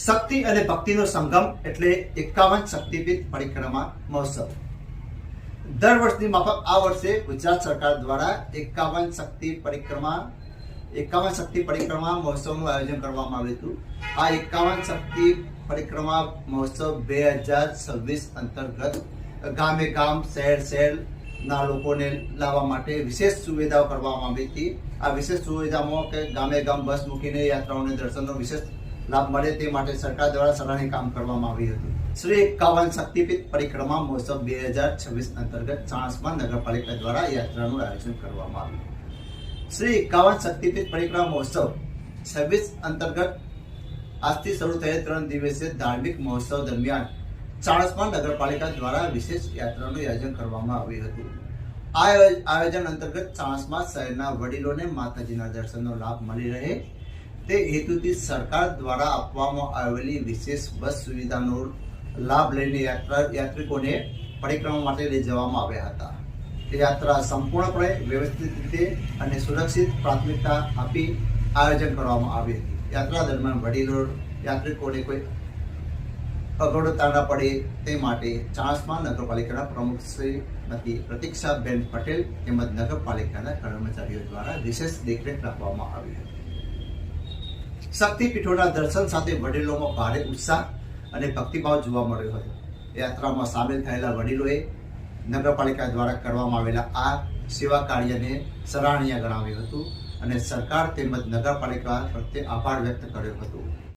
શક્તિ અને ભક્તિનો સંગમ એટલે એકાવન શક્તિપીઠ પરિક્રમા મહોત્સવ. દર વર્ષની માફક આ વર્ષે ગુજરાત સરકાર દ્વારા એકાવન શક્તિ પરિક્રમા, એકાવન શક્તિ પરિક્રમા મહોત્સવનું આયોજન કરવામાં આવ્યું હતું. આ એકાવન શક્તિ પરિક્રમા મહોત્સવ બે હજાર છવ્વીસ અંતર્ગત ગામે ગામ, શહેર શહેર ના લોકોને લાવવા માટે વિશેષ સુવિધાઓ કરવામાં આવી હતી. આ વિશેષ સુવિધામાં કે ગામે ગામ બસ મૂકીને યાત્રાઓને, દર્શનનો વિશેષ લાભ મળે તે માટે સરકાર દ્વારા સરાહની કામ કરવામાં આવ્યું હતું. શ્રી એકાવન શક્તિપીઠ પરિક્રમા મહોત્સવ બે હજાર છવ્વીસ અંતર્ગત ચાણસમાં નગરપાલિકા દ્વારા યાત્રાનું આયોજન કરવામાં આવ્યું. શ્રી એકાવન શક્તિપીઠ પરિક્રમા મહોત્સવ છવ્વીસ અંતર્ગત આજથી શરૂ થયેલ ત્રણ દિવસીય ધાર્મિક મહોત્સવ દરમિયાન ચાણસમાં નગરપાલિકા દ્વારા વિશેષ યાત્રાનું આયોજન કરવામાં આવ્યું હતું. આ આયોજન અંતર્ગત ચાણસમાં શહેરના વડીલોને માતાજીના દર્શનનો લાભ મળી રહે. તે હેતુથી સરકાર દ્વારા આપવામાં આવેલી વિશેષ બસ સુવિધાનો લાભ લઈને યાત્રા યાત્રિકોને પરિક્રમા માટે લઈ જવામાં આવ્યા હતા. યાત્રા સંપૂર્ણપણે વ્યવસ્થિત રીતે અને સુરક્ષિત પ્રાથમિકતા આપી આયોજન કરવામાં આવી હતી. યાત્રા દરમિયાન વડીલો, યાત્રિકોને કોઈ અગવડતા ન પડે તે માટે ચાણસ્મા નગરપાલિકાના પ્રમુખ શ્રીમતી પ્રતીક્ષાબેન પટેલ તેમજ નગરપાલિકાના કર્મચારીઓ દ્વારા વિશેષ દેખરેખ રાખવામાં આવી હતી. શક્તિપીઠોના દર્શન સાથે વડીલોમાં ભારે ઉત્સાહ અને ભક્તિભાવ જોવા મળ્યો હતો. યાત્રામાં સામેલ થયેલા વડીલોએ નગરપાલિકા દ્વારા કરવામાં આવેલા આ સેવા કાર્યને સરાહનીય ગણાવ્યું હતું અને સરકાર તેમજ નગરપાલિકા પ્રત્યે આભાર વ્યક્ત કર્યો હતો.